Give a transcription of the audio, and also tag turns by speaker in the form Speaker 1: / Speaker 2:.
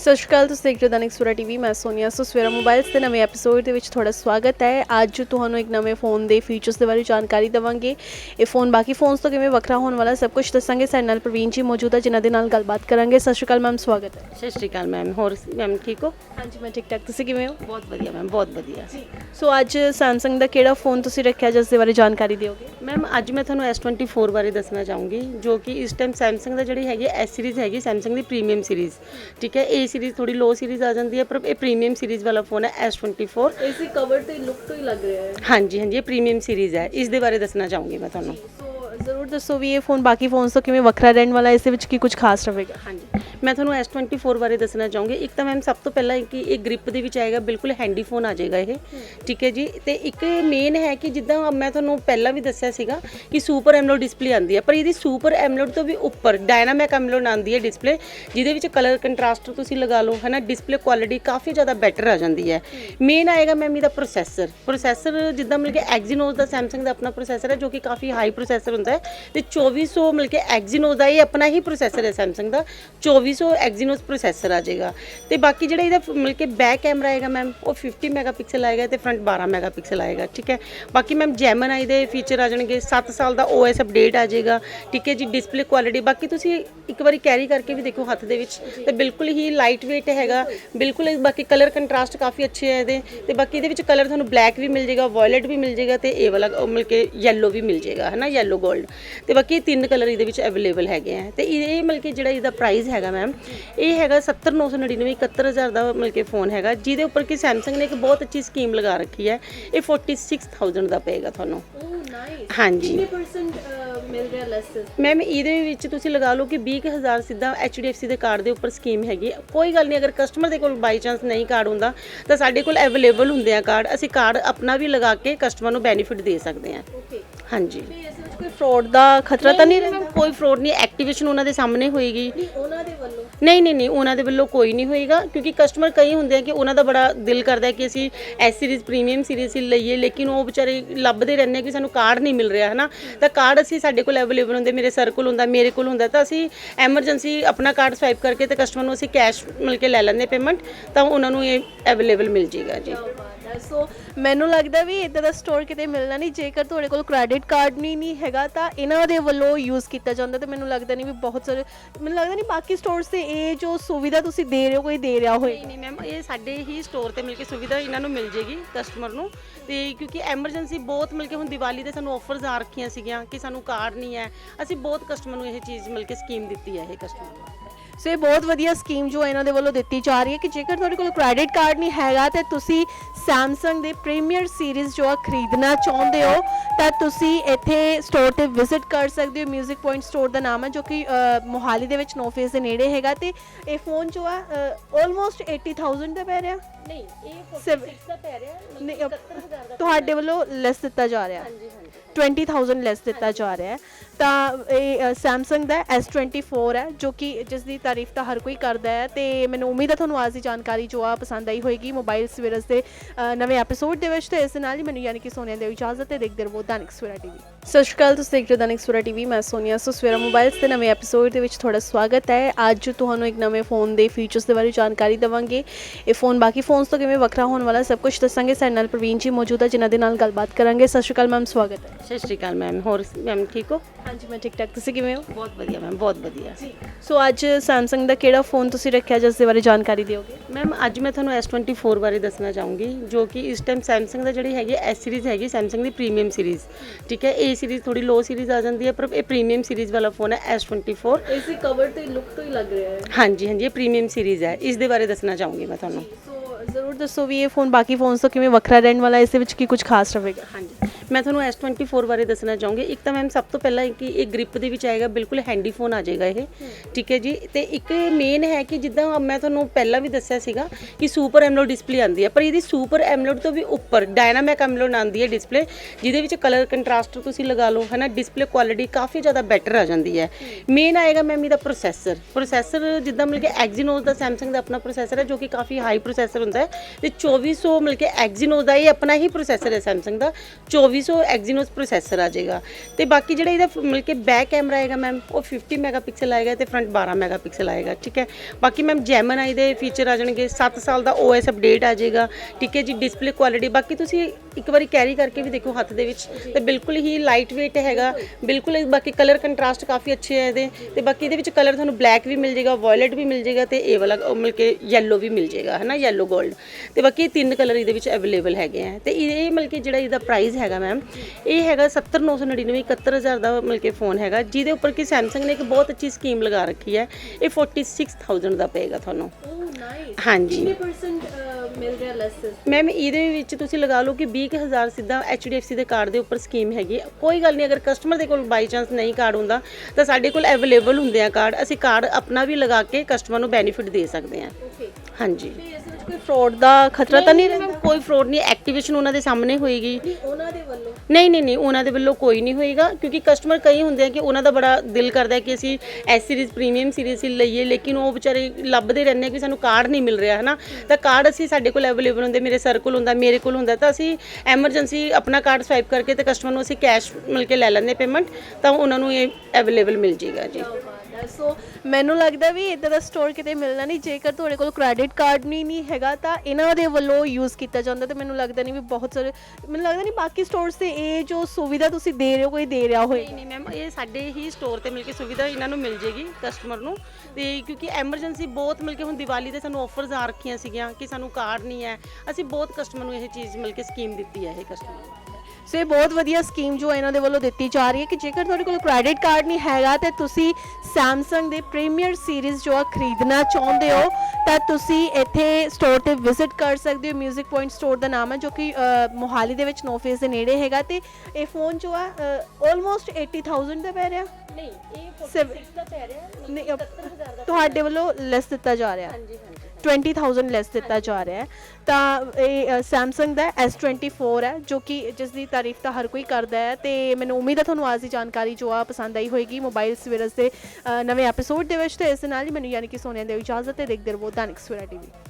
Speaker 1: ਸਤਿ ਸ਼੍ਰੀ ਅਕਾਲ ਤੁਸੀਂ ਦੇਖ ਰਹੇ ਹੋ ਦੈਨਿਕ ਸੂਰਾ ਟੀਵੀ ਮੈਂ ਸੋਨੀਆ। ਸੋ ਸਵੇਰਾ ਮੋਬਾਈਲਸ ਦੇ ਨਵੇਂ ਐਪੀਸੋਡ ਦੇ ਵਿੱਚ ਤੁਹਾਡਾ ਸਵਾਗਤ ਹੈ। ਅੱਜ ਤੁਹਾਨੂੰ ਇੱਕ ਨਵੇਂ ਫੋਨ ਦੇ ਫੀਚਰਸ ਦੇ ਬਾਰੇ ਜਾਣਕਾਰੀ ਦੇਵਾਂਗੇ। ਇਹ ਫੋਨ ਬਾਕੀ ਫੋਨਸ ਤੋਂ ਕਿਵੇਂ ਵੱਖਰਾ ਹੋਣ ਵਾਲਾ ਸਭ ਕੁਝ ਦੱਸਾਂਗੇ। ਸਾਡੇ ਨਾਲ ਪ੍ਰਵੀਨ ਜੀ ਮੌਜੂਦ ਹੈ ਜਿਨ੍ਹਾਂ ਦੇ ਨਾਲ ਗੱਲਬਾਤ ਕਰਾਂਗੇ। ਸਤਿ ਸ਼੍ਰੀ ਅਕਾਲ ਮੈਮ ਸਵਾਗਤ ਹੈ।
Speaker 2: ਸਤਿ ਸ਼੍ਰੀ ਅਕਾਲ ਮੈਮ ਹੋਰ ਮੈਮ ਠੀਕ ਹੋ?
Speaker 1: ਹਾਂਜੀ ਮੈਂ ਠੀਕ ਠਾਕ। ਤੁਸੀਂ ਕਿਵੇਂ ਹੋ?
Speaker 2: ਬਹੁਤ ਵਧੀਆ ਮੈਮ ਬਹੁਤ ਵਧੀਆ।
Speaker 1: ਸੋ ਅੱਜ Samsung ਦਾ ਕਿਹੜਾ ਫੋਨ ਤੁਸੀਂ ਰੱਖਿਆ ਜਿਸ ਦੇ ਬਾਰੇ ਜਾਣਕਾਰੀ ਦਿਓਗੇ?
Speaker 2: ਮੈਮ ਅੱਜ ਮੈਂ ਤੁਹਾਨੂੰ S24 ਬਾਰੇ ਦੱਸਣਾ ਚਾਹੂੰਗੀ ਜੋ ਕਿ ਇਸ ਟਾਈਮ Samsung ਦਾ ਜਿਹੜੀ ਹੈਗੀ S ਸੀਰੀਜ਼ ਹੈਗੀ Samsung ਦੀ ਪ੍ਰੀਮੀਅਮ ਸੀਰੀਜ਼ ਠੀਕ ਹੈ ਇਹ ਸੀਰੀਜ਼ ਥੋੜੀ ਲੋ ਸੀਰੀਜ਼ ਆ ਜਾਂਦੀ ਹੈ ਪਰ ਇਹ ਪ੍ਰੀਮੀਅਮ ਸੀਰੀਜ਼ ਵਾਲਾ ਫੋਨ ਹੈ S24
Speaker 1: ਇਸੇ ਕਵਰ ਤੇ ਲੁੱਕ ਤੋਂ ਹੀ ਲੱਗ ਰਿਹਾ ਹੈ।
Speaker 2: ਹਾਂਜੀ ਹਾਂਜੀ ਇਹ ਪ੍ਰੀਮੀਅਮ ਸੀਰੀਜ਼ ਹੈ। ਇਸ ਦੇ ਬਾਰੇ ਦੱਸਣਾ ਚਾਹੂੰਗੀ ਮੈਂ ਤੁਹਾਨੂੰ।
Speaker 1: ਦੱਸੋ ਵੀ ਇਹ ਫੋਨ ਬਾਕੀ ਫੋਨਸ ਤੋਂ ਕਿਵੇਂ ਵੱਖਰਾ ਰਹਿਣ ਵਾਲਾ ਹੈ? ਇਸ ਦੇ ਵਿੱਚ ਕੀ ਕੁਝ ਖਾਸ ਰਹੇਗਾ?
Speaker 2: ਹਾਂਜੀ। ਮੈਂ ਤੁਹਾਨੂੰ S24 ਬਾਰੇ ਦੱਸਣਾ ਚਾਹੂੰਗੀ। ਇੱਕ ਤਾਂ ਮੈਮ ਸਭ ਤੋਂ ਪਹਿਲਾਂ ਕਿ ਇਹ ਗ੍ਰਿਪ ਦੇ ਵਿੱਚ ਆਏਗਾ ਬਿਲਕੁਲ ਹੈਂਡੀ ਫੋਨ ਆ ਜਾਏਗਾ ਇਹ। ਠੀਕ ਹੈ ਜੀ? ਤੇ ਇੱਕ ਮੇਨ ਹੈ ਕਿ ਜਿੱਦਾਂ ਮੈਂ ਤੁਹਾਨੂੰ ਪਹਿਲਾਂ ਵੀ ਦੱਸਿਆ ਸੀਗਾ ਕਿ ਸੁਪਰ ਐਮਲੋਡ ਡਿਸਪਲੇ ਆਂਦੀ ਹੈ। ਪਰ ਇਹਦੀ ਸੁਪਰ ਐਮਲੋਡ ਤੋਂ ਵੀ ਉੱਪਰ ਡਾਇਨਾਮਿਕ ਐਮਲੋਡ ਆਂਦੀ ਹੈ ਡਿਸਪਲੇ ਜਿਹਦੇ ਵਿੱਚ ਕਲਰ ਕੰਟਰਾਸਟ ਤੁਸੀਂ ਲਗਾ ਲਓ ਹਨਾ? ਡਿਸਪਲੇ ਕੁਆਲਿਟੀ ਕਾਫੀ ਜ਼ਿਆਦਾ ਬੈਟਰ ਆ ਜਾਂਦੀ ਹੈ। ਮੇਨ ਆਏਗਾ ਮੈਮ ਇਹਦਾ ਪ੍ਰੋਸੈਸਰ ਪ੍ਰੋਸੈਸਰ ਜਿੱਦਾਂ ਮਿਲ ਕੇ Exynos ਦਾ Samsung ਦਾ ਆਪਣਾ ਪ੍ਰੋਸੈਸਰ ਹੈ ਜੋ ਕਿ ਕਾਫੀ ਹਾਈ ਪ੍ਰੋਸੈਸਰ ਹੁੰਦਾ ਹੈ। ਤੇ 2400 ਮਿਲ ਕੇ Exynos ਦਾ ਇਹ ਆਪਣਾ ਹੀ ਪ੍ਰੋਸੈਸਰ ਹੈ Samsung ਦਾ। 2400 Exynos ਪ੍ਰੋਸੈਸਰ ਆ ਜਾਏਗਾ ਤੇ ਬਾਕੀ ਜਿਹੜਾ ਇਹਦਾ ਮਿਲ ਕੇ ਬੈਕ ਕੈਮਰਾ ਆਏਗਾ ਮੈਮ ਉਹ 50 ਮੈਗਾਪਿਕਸਲ ਆਏਗਾ ਤੇ ਫਰੰਟ 12 ਮੈਗਾਪਿਕਸਲ ਆਏਗਾ, ਠੀਕ ਹੈ? ਬਾਕੀ ਮੈਮ Gemini ਦੇ ਫੀਚਰ ਆ ਜਾਣਗੇ। 7 ਸਾਲ ਦਾ OS ਅਪਡੇਟ ਆ ਜਾਏਗਾ ਠੀਕ ਹੈ ਜੀ ਡਿਸਪਲੇ ਕੁਆਲਿਟੀ ਬਾਕੀ ਤੁਸੀਂ ਇੱਕ ਵਾਰੀ ਕੈਰੀ ਕਰਕੇ ਵੀ ਦੇਖੋ ਹੱਥ ਦੇ ਵਿੱਚ। ਤੇ ਬਿਲਕੁਲ ਹੀ ਲਾਈਟ weight ਹੈਗਾ। ਬਿਲਕੁਲ ਬਾਕੀ ਕਲਰ ਕੰਟਰਾਸਟ ਕਾਫੀ ਅੱਛੇ ਹੈ ਇਹਦੇ। ਤੇ ਬਾਕੀ ਇਹਦੇ ਵਿੱਚ ਕਲਰ ਤੁਹਾਨੂੰ ਬਲੈਕ ਵੀ ਮਿਲ ਜਾਏਗਾ ਵਾਇਲਟ ਵੀ ਮਿਲ ਜਾਏਗਾ ਤੇ ਇਹ ਵਾਲਾ, ਉਹ ਮਿਲ ਕੇ ਯੈਲੋ ਵੀ ਮਿਲ ਜਾਏਗਾ ਨਾ ਯੈਲੋ 골ਡ ਤੇ ਬਾਕੀ ਤਿੰਨ ਕਲਰ ਇਹਦੇ ਵਿੱਚ ਅਵੇਲੇਬਲ ਹੈਗੇ ਆ। ਤੇ ਇਹ ਮਿਲ ਕੇ ਜਿਹੜਾ ਇਹਦਾ ਪ੍ਰਾਈਸ ਹੈਗਾ ਮੈਮ ਇਹ ਹੈਗਾ 70999 71000 ਦਾ ਮਿਲ ਕੇ ਫੋਨ ਹੈਗਾ ਜਿਹਦੇ ਉੱਪਰ ਕਿ Samsung ਨੇ ਇੱਕ ਬਹੁਤ ਅੱਛੀ ਸਕੀਮ ਲਗਾ ਰੱਖੀ ਹੈ ਇਹ 46000 ਦਾ ਪਏਗਾ ਤੁਹਾਨੂੰ।
Speaker 1: ਨਾਈਸ
Speaker 2: ਹਾਂਜੀ।
Speaker 1: ਪਰਸੈਂਟ ਮਿਲ ਰਿਹਾ ਲੈਸ
Speaker 2: ਮੈਮ ਇਹਦੇ ਵਿੱਚ ਤੁਸੀਂ ਲਗਾ ਲਓ ਕਿ 20000 ਸਿੱਧਾ HDFC ਦੇ ਕਾਰਡ ਦੇ ਉੱਪਰ ਸਕੀਮ ਹੈਗੀ ਹੈ। ਕੋਈ ਗੱਲ ਨਹੀਂ ਅਗਰ ਕਸਟਮਰ ਦੇ ਕੋਲ ਬਾਈ ਚਾਂਸ ਨਹੀਂ ਕਾਰਡ ਹੁੰਦਾ ਤਾਂ ਸਾਡੇ ਕੋਲ ਅਵੇਲੇਬਲ ਹੁੰਦੇ ਆ ਕਾਰਡ ਅਸੀਂ ਕਾਰਡ ਆਪਣਾ ਵੀ ਲਗਾ ਕੇ ਕਸਟਮਰ ਨੂੰ ਬੈਨੀਫਿਟ ਦੇ ਸਕਦੇ ਹਾਂ
Speaker 1: ਓਕੇ
Speaker 2: ਹਾਂਜੀ।
Speaker 1: ਤੇ ਇਸ ਵਿੱਚ ਕੋਈ ਫਰਾਡ ਦਾ ਖਤਰਾ ਤਾਂ ਨਹੀਂ ਰਹਿੰਦਾ?
Speaker 2: ਕੋਈ ਫਰੋਡ ਨਹੀਂ ਐਕਟੀਵੇਸ਼ਨ ਉਹਨਾਂ ਦੇ ਸਾਹਮਣੇ ਹੋਏਗੀ।
Speaker 1: ਨਹੀਂ ਉਹਨਾਂ ਦੇ ਵੱਲੋਂ
Speaker 2: ਨਹੀਂ ਨਹੀਂ ਨਹੀਂ, ਉਹਨਾਂ ਦੇ ਵੱਲੋਂ ਕੋਈ ਨਹੀਂ ਹੋਏਗਾ, ਕਿਉਂਕਿ ਕਸਟਮਰ ਕਈ ਹੁੰਦੇ ਆ ਕਿ ਉਹਨਾਂ ਦਾ ਬੜਾ ਦਿਲ ਕਰਦਾ ਹੈ ਕਿ ਅਸੀਂ ਐਸ ਸੀਰੀਜ਼ ਪ੍ਰੀਮੀਅਮ ਸੀਰੀਜ਼ ਹੀ ਲਈਏ, ਲੇਕਿਨ ਉਹ ਵਿਚਾਰੇ ਲੱਭਦੇ ਰਹਿੰਦੇ ਆ ਕਿ ਸਾਨੂੰ ਕਾਰਡ ਨਹੀਂ ਮਿਲ ਰਿਹਾ, ਹਨਾ? ਤਾਂ ਕਾਰਡ ਅਸੀਂ ਸਾਡੇ ਕੋਲ ਅਵੇਲੇਬਲ ਹੁੰਦੇ, ਮੇਰੇ ਸਰ ਕੋਲ ਹੁੰਦਾ, ਮੇਰੇ ਕੋਲ ਹੁੰਦਾ, ਤਾਂ ਅਸੀਂ ਐਮਰਜੈਂਸੀ ਆਪਣਾ ਕਾਰਡ ਸਵਾਈਪ ਕਰਕੇ ਤੇ ਕਸਟਮਰ ਨੂੰ ਅਸੀਂ ਕੈਸ਼ ਮਿਲ ਕੇ ਲੈ ਲੈਂਦੇ ਪੇਮੈਂਟ ਤਾਂ ਉਹਨਾਂ ਨੂੰ ਇਹ ਅਵੇਲੇਬਲ ਮਿਲ ਜੇਗਾ ਜੀ।
Speaker 1: ਸੋ ਮੈਨੂੰ ਲੱਗਦਾ ਵੀ ਇਦਾਂ ਦਾ ਸਟੋਰ ਕਿਤੇ ਮਿਲਣਾ ਨਹੀਂ, ਜੇਕਰ ਤੁਹਾਡੇ ਕੋਲ ਕ੍ਰੈਡਿਟ ਕਾਰਡ ਨਹੀਂ ਨਹੀਂ ਹੈਗਾ, ਤਾਂ ਇਹਨਾਂ ਦੇ ਵੱਲੋਂ ਯੂਜ਼ ਕੀਤਾ ਜਾਂਦਾ ਤੇ ਮੈਨੂੰ ਲੱਗਦਾ ਨਹੀਂ ਵੀ ਬਹੁਤ ਸਾਰੇ, ਮੈਨੂੰ ਲੱਗਦਾ ਨਹੀਂ ਬਾਕੀ ਸਟੋਰਸ ਤੇ ਇਹ ਜੋ ਸੁਵਿਧਾ ਤੁਸੀਂ ਦੇ ਰਹੇ ਹੋ, ਕੋਈ ਦੇ ਰਿਹਾ ਹੋਏ
Speaker 2: ਨਹੀਂ ਨਹੀਂ ਮੈਮ ਇਹ ਸਾਡੇ ਹੀ ਸਟੋਰ ਤੇ ਮਿਲ ਕੇ ਸੁਵਿਧਾ ਇਹਨਾਂ ਨੂੰ ਮਿਲ ਜੇਗੀ ਕਸਟਮਰ ਨੂੰ। ਤੇ ਕਿਉਂਕਿ ਐਮਰਜੈਂਸੀ ਬਹੁਤ ਮਿਲ ਕੇ ਹੁਣ ਦੀਵਾਲੀ ਤੇ ਸਾਨੂੰ ਆਫਰਸ ਆ ਰੱਖੀਆਂ ਸੀਗੀਆਂ ਕਿ ਸਾਨੂੰ ਕਾਰਡ ਨਹੀਂ ਹੈ। ਅਸੀਂ ਬਹੁਤ ਕਸਟਮਰ ਨੂੰ ਇਹ ਚੀਜ਼ ਮਿਲ ਕੇ ਸਕੀਮ ਦਿੱਤੀ ਹੈ, ਇਹ ਕਸਟਮਰ ਨੂੰ।
Speaker 1: ਸੋ ਇਹ ਬਹੁਤ ਵਧੀਆ ਸਕੀਮ ਜੋ ਇਹਨਾਂ ਦੇ ਵੱਲੋਂ ਦਿੱਤੀ ਜਾ ਰਹੀ ਹੈ ਕਿ ਜੇਕਰ ਤੁਹਾਡੇ ਕੋਲ ਕ੍ਰੈਡਿਟ ਕਾਰਡ ਨਹੀਂ ਹੈਗਾ ਤੇ ਤੁਸੀਂ Samsung ਦੇ ਪ੍ਰੀਮੀਅਰ ਸੀਰੀਜ਼ ਜੋ ਆ ਖਰੀਦਣਾ ਚਾਹੁੰਦੇ ਹੋ ਤਾਂ ਤੁਸੀਂ ਇੱਥੇ ਸਟੋਰ ਤੇ ਵਿਜ਼ਿਟ ਕਰ ਸਕਦੇ ਹੋ। 뮤직 ਪੁਆਇੰਟ ਸਟੋਰ ਦਾ ਨਾਮ ਹੈ ਜੋ ਕਿ ਮੋਹਾਲੀ ਦੇ ਵਿੱਚ ਨੋ ਫੇਸ ਦੇ ਨੇੜੇ ਹੈਗਾ ਤੇ ਇਹ ਫੋਨ ਜੋ ਆ ਆਲਮੋਸਟ 80000 ਦਾ ਪੈ ਰਿਹਾ।
Speaker 2: ਨਹੀਂ ਇਹ
Speaker 1: ਸਿਰਫ-
Speaker 2: 46 ਦਾ ਪੈ ਰਿਹਾ
Speaker 1: ਨਹੀਂ, ਤੁਹਾਡੇ ਵੱਲੋਂ ਲੈਸ ਦਿੱਤਾ ਜਾ ਰਿਹਾ।
Speaker 2: ਹਾਂਜੀ ਹਾਂਜੀ।
Speaker 1: 20000 ਲੈਸ ਦਿੱਤਾ ਜਾ ਰਿਹਾ। ਹੈ ਤਾਂ ਇਹ Samsung ਦਾ S24 ਹੈ ਜੋ ਕਿ ਜਿਸ ਦੀ ਤਾਰੀਫ ਤਾਂ ਹਰ ਕੋਈ ਕਰਦਾ ਹੈ ਤੇ ਮੈਨੂੰ ਉਮੀਦ ਹੈ ਤੁਹਾਨੂੰ ਅੱਜ ਦੀ ਜਾਣਕਾਰੀ ਜੋ ਆ ਪਸੰਦ ਆਈ ਹੋਏਗੀ ਮੋਬਾਈਲ ਸਵੇਰਸ ਦੇ ਨਵੇਂ ਐਪੀਸੋਡ ਦੇ ਵਿੱਚ ਤੇ ਇਸ ਨਾਲ ਹੀ ਮੈਨੂੰ ਯਾਨੀ ਕਿ ਸੋਨੀਆ ਦੇ ਇਜਾਜ਼ਤ ਤੇ ਦੇਖਦੇ ਰਹੋ ਦੈਨਿਕ ਸਵੇਰਾ ਟੀਵੀ। ਸਤਿ ਸ਼੍ਰੀ ਅਕਾਲ ਤੁਸੀਂ ਦੇਖ ਰਹੇ ਹੋ ਦੈਨਿਕ ਸਵੇਰਾ ਟੀਵੀ ਮੈਂ ਸੋਨੀਆ। ਸੋ ਸਵੇਰਾ ਮੋਬਾਈਲਸ ਦੇ ਨਵੇਂ ਐਪੀਸੋਡ ਦੇ ਵਿੱਚ ਤੁਹਾਡਾ ਸਵਾਗਤ ਹੈ। ਅੱਜ ਤੁਹਾਨੂੰ ਇੱਕ ਨਵੇਂ ਫੋਨ ਦੇ ਫੀਚਰਸ ਦੇ ਬਾਰੇ ਜਾਣਕਾਰੀ ਦੇਵਾਂਗੇ। ਇਹ ਫੋਨ ਬਾਕੀ ਫੋਨਸ ਤੋਂ ਕਿਵੇਂ ਵੱਖਰਾ ਹੋਣ ਵਾਲਾ ਸਭ ਕੁਝ ਦੱਸਾਂਗੇ। ਸਾਡੇ ਨਾਲ ਪ੍ਰਵੀਨ ਜੀ ਮੌਜੂਦ ਹੈ ਜਿਨ੍ਹਾਂ ਦੇ ਨਾਲ ਗੱਲਬਾਤ ਕਰਾਂਗੇ। ਸਤਿ ਸ਼੍ਰੀ ਅਕਾਲ ਮੈਮ ਸਵਾਗਤ ਹੈ।
Speaker 2: ਸਤਿ ਸ਼੍ਰੀ ਅਕਾਲ ਮੈਮ ਹੋਰ ਮੈਮ ਠੀਕ ਹੋ?
Speaker 1: ਹਾਂਜੀ ਮੈਂ ਠੀਕ ਠਾਕ। ਤੁਸੀਂ ਕਿਵੇਂ ਹੋ?
Speaker 2: ਬਹੁਤ ਵਧੀਆ ਮੈਮ ਬਹੁਤ ਵਧੀਆ।
Speaker 1: ਸੋ ਅੱਜ Samsung ਦਾ ਕਿਹੜਾ ਫੋਨ ਤੁਸੀਂ ਰੱਖਿਆ ਜਿਸ ਦੇ ਬਾਰੇ ਜਾਣਕਾਰੀ ਦਿਓਗੇ?
Speaker 2: ਮੈਮ ਅੱਜ ਮੈਂ ਤੁਹਾਨੂੰ S24 ਬਾਰੇ ਦੱਸਣਾ ਚਾਹੂੰਗੀ ਜੋ ਕਿ ਇਸ ਟਾਈਮ Samsung ਦਾ ਜਿਹੜੀ ਹੈਗੀ S ਸੀਰੀਜ਼ ਹੈਗੀ Samsung ਦੀ ਪ੍ਰੀਮੀਅਮ ਸੀਰੀਜ਼ ਠੀਕ ਹੈ? ਇਹ ਸੀਰੀਜ਼ ਥੋੜੀ ਲੋ ਸੀਰੀਜ਼ ਆ ਜਾਂਦੀ ਹੈ ਪਰ ਇਹ ਪ੍ਰੀਮੀਅਮ ਸੀਰੀਜ਼ ਵਾਲਾ ਫੋਨ ਹੈ S24
Speaker 1: ਇਸੇ ਕਵਰ ਤੇ ਲੁੱਕ ਤੋਂ ਹੀ ਲੱਗ ਰਿਹਾ ਹੈ।
Speaker 2: ਹਾਂਜੀ ਹਾਂਜੀ ਇਹ ਪ੍ਰੀਮੀਅਮ ਸੀਰੀਜ਼ ਹੈ। ਇਸ ਦੇ ਬਾਰੇ ਦੱਸਣਾ ਚਾਹੂੰਗੀ ਮੈਂ ਤੁਹਾਨੂੰ।
Speaker 1: ਸੋ ਜ਼ਰੂਰ ਦੱਸੋ ਵੀ ਇਹ ਫੋਨ ਬਾਕੀ ਫੋਨਸ ਤੋਂ ਕਿਵੇਂ ਵੱਖਰਾ ਰਹਿਣ ਵਾਲਾ ਹੈ ਇਸ ਦੇ ਵਿੱਚ ਕੀ ਕੁਝ ਖਾਸ ਰਹੇਗਾ?
Speaker 2: ਹਾਂਜੀ। ਮੈਂ ਤੁਹਾਨੂੰ S24 ਬਾਰੇ ਦੱਸਣਾ ਚਾਹੂੰਗੀ। ਇੱਕ ਤਾਂ ਮੈਮ ਸਭ ਤੋਂ ਪਹਿਲਾਂ ਕਿ ਇਹ ਗ੍ਰਿਪ ਦੇ ਵਿੱਚ ਆਏਗਾ, ਬਿਲਕੁਲ ਹੈਂਡੀ ਫੋਨ ਆ ਜਾਏਗਾ ਇਹ। ਠੀਕ ਹੈ ਜੀ? ਤੇ ਇੱਕ ਮੇਨ ਹੈ ਕਿ ਜਿੱਦਾਂ ਮੈਂ ਤੁਹਾਨੂੰ ਪਹਿਲਾਂ ਵੀ ਦੱਸਿਆ ਸੀਗਾ ਕਿ ਸੁਪਰ ਐਮਲੋਡ ਡਿਸਪਲੇ ਆਂਦੀ ਹੈ। ਪਰ ਇਹਦੀ ਸੁਪਰ ਐਮਲੋਡ ਤੋਂ ਵੀ ਉੱਪਰ ਡਾਇਨਾਮਿਕ ਐਮਲੋਡ ਆਂਦੀ ਹੈ ਡਿਸਪਲੇ ਜਿਹਦੇ ਵਿੱਚ ਕਲਰ ਕੰਟਰਾਸਟ ਤੁਸੀਂ ਲਗਾ ਲਓ, ਹਨਾ? ਡਿਸਪਲੇ ਕੁਆਲਿਟੀ ਕਾਫੀ ਜ਼ਿਆਦਾ ਬੈਟਰ ਆ ਜਾਂਦੀ ਹੈ। ਮੇਨ ਆਏਗਾ ਮੈਮ ਇਹਦਾ ਪ੍ਰੋਸੈਸਰ ਪ੍ਰੋਸੈਸਰ ਜਿੱਦਾਂ ਮਿਲ ਕੇ Exynos ਦਾ ਸੈਮਸੰਗ ਦਾ ਆਪਣਾ ਪ੍ਰੋਸੈਸਰ ਹੈ, ਜੋ ਕਿ ਕਾਫੀ ਹਾਈ ਪ੍ਰੋਸੈਸਰ ਹੁੰਦਾ ਹੈ। ਤੇ 2400 ਮਿਲ ਕੇ Exynos ਦਾ ਇਹ ਆਪਣਾ ਹੀ ਪ੍ਰੋਸੈਸਰ ਹੈ ਸੈਮਸੰਗ ਦਾ। 2400 ਐਗਜੀਨੋਸ ਪ੍ਰੋਸੈਸਰ ਆ ਜਾਏਗਾ। ਤੇ ਬਾਕੀ ਜਿਹੜਾ ਇਹਦਾ ਫ- ਮਤਲਬ ਕਿ ਬੈਕ ਕੈਮਰਾ ਆਏਗਾ ਮੈਮ ਉਹ 50 ਮੈਗਾਪਿਕਸਲ ਆਏਗਾ ਤੇ ਫਰੰਟ 12 ਮੈਗਾਪਿਕਸਲ ਆਏਗਾ, ਠੀਕ ਹੈ? ਬਾਕੀ ਮੈਮ ਜੈਮਨ ਆਈ ਦੇ ਫੀਚਰ ਆ ਜਾਣਗੇ 7 ਸਾਲ ਦਾ OS ਅਪਡੇਟ ਆ ਜਾਏਗਾ, ਠੀਕ ਹੈ ਜੀ? ਡਿਸਪਲੇ ਕੁਆਲਿਟੀ ਬਾਕੀ ਤੁਸੀਂ ਇੱਕ ਵਾਰੀ ਕੈਰੀ ਕਰਕੇ ਵੀ ਦੇਖੋ ਹੱਥ ਦੇ ਵਿੱਚ। ਤੇ ਬਿਲਕੁਲ ਹੀ ਲਾਈਟ weight ਹੈਗਾ। ਬਿਲਕੁਲ ਬਾਕੀ ਕਲਰ ਕੰਟਰਾਸਟ ਕਾਫੀ ਅੱਛੇ ਹੈ ਇਹਦੇ। ਤੇ ਬਾਕੀ ਇਹਦੇ ਵਿੱਚ ਕਲਰ ਤੁਹਾਨੂੰ ਬਲੈਕ ਵੀ ਮਿਲ ਜਾਏਗਾ ਵਾਇਲਟ ਵੀ ਮਿਲ ਜਾਏਗਾ ਤੇ ਇਹ ਵਾਲਾ ਮਿਲ ਕੇ yellow ਵੀ ਮਿਲ ਜਾਏਗਾ ਹੈ ਨਾ yellow gold ਤੇ ਬਾਕੀ ਇਹ ਤਿੰਨ ਕਲਰ ਇਹਦੇ ਵਿੱਚ ਅਵੇਲੇਬਲ ਹੈਗੇ ਆ। ਤੇ ਇਹ ਮਿਲ ਕੇ ਜਿਹੜਾ ਇਹਦਾ ਪ੍ਰਾਈਸ ਹੈਗਾ ਮੈਮ ਇਹ ਹੈਗਾ 70999 71000 ਦਾ ਮਿਲ ਕੇ ਫੋਨ ਹੈਗਾ ਜਿਹਦੇ ਉੱਪਰ ਕਿ Samsung ਨੇ ਇੱਕ ਬਹੁਤ ਅੱਛੀ ਸਕੀਮ ਲਗਾ ਰੱਖੀ ਹੈ। ਇਹ 46000 ਦਾ ਪਏਗਾ ਤੁਹਾਨੂੰ।
Speaker 1: ਨਾਈਸ
Speaker 2: ਹਾਂਜੀ।
Speaker 1: 20% ਮਿਲ ਰਿਹਾ ਲੈਸ
Speaker 2: ਮੈਮ ਇਹਦੇ ਵਿੱਚ ਤੁਸੀਂ ਲਗਾ ਲਓ ਕਿ 20000 ਸਿੱਧਾ HDFC ਦੇ ਕਾਰਡ ਦੇ ਉੱਪਰ ਸਕੀਮ ਹੈਗੀ ਹੈ। ਕੋਈ ਗੱਲ ਨਹੀਂ ਅਗਰ ਕਸਟਮਰ ਦੇ ਕੋਲ ਬਾਈ ਚਾਂਸ ਨਹੀਂ ਕਾਰਡ ਹੁੰਦਾ ਤਾਂ ਸਾਡੇ ਕੋਲ ਅਵੇਲੇਬਲ ਹੁੰਦੇ ਆ ਕਾਰਡ ਅਸੀਂ ਕਾਰਡ ਆਪਣਾ ਵੀ ਲਗਾ ਕੇ ਕਸਟਮਰ ਨੂੰ ਬੈਨੀਫਿਟ ਦੇ ਸਕਦੇ ਹਾਂ।
Speaker 1: ਓਕੇ
Speaker 2: ਹਾਂਜੀ।
Speaker 1: ਤੇ ਇਸ ਵਿੱਚ ਕੋਈ ਫਰਾਡ ਦਾ ਖਤਰਾ ਤਾਂ ਨਹੀਂ ਰਹਿੰਦਾ?
Speaker 2: ਕੋਈ ਫਰੋਡ ਨਹੀਂ ਐਕਟੀਵੇਸ਼ਨ ਉਹਨਾਂ ਦੇ ਸਾਹਮਣੇ ਹੋਏਗੀ।
Speaker 1: ਨਹੀਂ
Speaker 2: ਨਹੀਂ ਨਹੀਂ, ਉਹਨਾਂ ਦੇ ਵੱਲੋਂ ਕੋਈ ਨਹੀਂ ਹੋਏਗਾ, ਕਿਉਂਕਿ ਕਸਟਮਰ ਕਈ ਹੁੰਦੇ ਆ ਕਿ ਉਹਨਾਂ ਦਾ ਬੜਾ ਦਿਲ ਕਰਦਾ ਹੈ ਕਿ ਅਸੀਂ ਐਸ ਸੀਰੀਜ਼ ਪ੍ਰੀਮੀਅਮ ਸੀਰੀਜ਼ ਹੀ ਲਈਏ, ਲੇਕਿਨ ਉਹ ਵਿਚਾਰੇ ਲੱਭਦੇ ਰਹਿੰਦੇ ਆ ਕਿ ਸਾਨੂੰ ਕਾਰਡ ਨਹੀਂ ਮਿਲ ਰਿਹਾ ਹੈ ਨਾ ਤਾਂ ਕਾਰਡ ਅਸੀਂ ਸਾਡੇ ਕੋਲ ਅਵੇਲੇਬਲ ਹੁੰਦੇ, ਮੇਰੇ ਸਰ ਕੋਲ ਹੁੰਦਾ, ਮੇਰੇ ਕੋਲ ਹੁੰਦਾ, ਤਾਂ ਅਸੀਂ ਐਮਰਜੈਂਸੀ ਆਪਣਾ ਕਾਰਡ ਸਵਾਈਪ ਕਰਕੇ ਤੇ ਕਸਟਮਰ ਨੂੰ ਅਸੀਂ ਕੈਸ਼ ਮਿਲ ਕੇ ਲੈ ਲੈਂਦੇ ਪੇਮੈਂਟ ਤਾਂ ਉਹਨਾਂ ਨੂੰ ਇਹ ਅਵੇਲੇਬਲ ਮਿਲ ਜੇਗਾ ਜੀ।
Speaker 1: ਸੋ ਮੈਨੂੰ ਲੱਗਦਾ ਵੀ ਇਦਾਂ ਦਾ ਸਟੋਰ ਕਿਤੇ ਮਿਲਣਾ ਨਹੀਂ, ਜੇਕਰ ਤੁਹਾਡੇ ਕੋਲ ਕ੍ਰੈਡਿਟ ਕਾਰਡ ਨਹੀਂ ਨਹੀਂ ਹੈਗਾ ਤਾਂ ਇਹਨਾਂ ਦੇ ਵੱਲੋਂ ਯੂਜ਼ ਕੀਤਾ ਜਾਂਦਾ ਤੇ ਮੈਨੂੰ ਲੱਗਦਾ ਨਹੀਂ ਵੀ ਬਹੁਤ ਸਾਰੇ, ਮੈਨੂੰ ਲੱਗਦਾ ਨਹੀਂ ਬਾਕੀ ਸਟੋਰਸ ਤੇ ਇਹ ਜੋ ਸੁਵਿਧਾ ਤੁਸੀਂ ਦੇ ਰਹੇ ਹੋ, ਕੋਈ ਦੇ ਰਿਹਾ ਹੋਏ।
Speaker 2: ਨਹੀਂ ਨਹੀਂ ਮੈਮ ਇਹ ਸਾਡੇ ਹੀ ਸਟੋਰ ਤੇ ਮਿਲ ਕੇ ਸੁਵਿਧਾ ਇਹਨਾਂ ਨੂੰ ਮਿਲ ਜੇਗੀ ਕਸਟਮਰ ਨੂੰ। ਤੇ ਕਿਉਂਕਿ ਐਮਰਜੈਂਸੀ ਬਹੁਤ ਮਿਲ ਕੇ ਹੁਣ ਦੀਵਾਲੀ ਤੇ ਸਾਨੂੰ ਆਫਰਸ ਆ ਰੱਖੀਆਂ ਸੀਗੀਆਂ ਕਿ ਸਾਨੂੰ ਕਾਰਡ ਨਹੀਂ ਹੈ। ਅਸੀਂ ਬਹੁਤ ਕਸਟਮਰ ਨੂੰ ਇਹ ਚੀਜ਼ ਮਿਲ ਕੇ ਸਕੀਮ ਦਿੱਤੀ ਹੈ, ਇਹ ਕਸਟਮਰ ਨੂੰ।
Speaker 1: ਸੋ ਇਹ ਬਹੁਤ ਵਧੀਆ ਸਕੀਮ ਜੋ ਇਹਨਾਂ ਦੇ ਵੱਲੋਂ ਦਿੱਤੀ ਜਾ ਰਹੀ ਹੈ ਕਿ ਜੇਕਰ ਤੁਹਾਡੇ ਕੋਲ ਕ੍ਰੈਡਿਟ ਕਾਰਡ ਨਹੀਂ ਹੈਗਾ ਤੇ ਤੁਸੀਂ Samsung ਦੇ ਪ੍ਰੀਮੀਅਰ ਸੀਰੀਜ਼ ਜੋ ਆ ਖਰੀਦਣਾ ਚਾਹੁੰਦੇ ਹੋ ਤਾਂ ਤੁਸੀਂ ਇੱਥੇ ਸਟੋਰ ਤੇ ਵਿਜ਼ਿਟ ਕਰ ਸਕਦੇ ਹੋ। 뮤직 ਪੁਆਇੰਟ ਸਟੋਰ ਦਾ ਨਾਮ ਹੈ ਜੋ ਕਿ ਮੋਹਾਲੀ ਦੇ ਵਿੱਚ ਨੋਫੇਸ ਦੇ ਨੇੜੇ ਹੈਗਾ ਤੇ ਇਹ ਫੋਨ ਜੋ ਆ ਆਲਮੋਸਟ 80000 ਦਾ ਪੈ ਰਿਹਾ।
Speaker 2: ਨਹੀਂ ਇਹ
Speaker 1: Sev-
Speaker 2: ਦਾ ਪੈ ਰਿਹਾ
Speaker 1: ਨਹੀਂ, ਅ, ਤੁਹਾਡੇ ਵੱਲੋਂ ਲੈਸ ਦਿੱਤਾ ਜਾ ਰਿਹਾ।
Speaker 2: ਹਾਂਜੀ ਹਾਂਜੀ।
Speaker 1: 20000 ਲੈਸ ਦਿੱਤਾ ਜਾ ਰਿਹਾ ਹੈ। ਤਾਂ ਇਹ Samsung ਦਾ S24 ਹੈ ਜੋ ਕਿ ਜਿਸ ਦੀ ਤਾਰੀਫ ਤਾਂ ਹਰ ਕੋਈ ਕਰਦਾ ਹੈ। ਤੇ ਮੈਨੂੰ ਉਮੀਦ ਹੈ ਤੁਹਾਨੂੰ ਅੱਜ ਦੀ ਜਾਣਕਾਰੀ ਜੋ ਆ ਪਸੰਦ ਆਈ ਹੋਏਗੀ। ਮੋਬਾਈਲ ਸਵੇਰਸ ਦੇ ਨਵੇਂ ਐਪੀਸੋਡ ਦੇ ਵਿੱਚ ਤੇ ਇਸ ਨਾਲ ਹੀ ਮੈਨੂੰ ਯਾਨੀ ਕਿ ਸੋਨੀਆ ਦੇ ਇਜਾਜ਼ਤ ਤੇ ਦੇਖਦੇ ਰਹੋ ਦਾਨਿਕ ਸਵੇਰਾ ਟੀਵੀ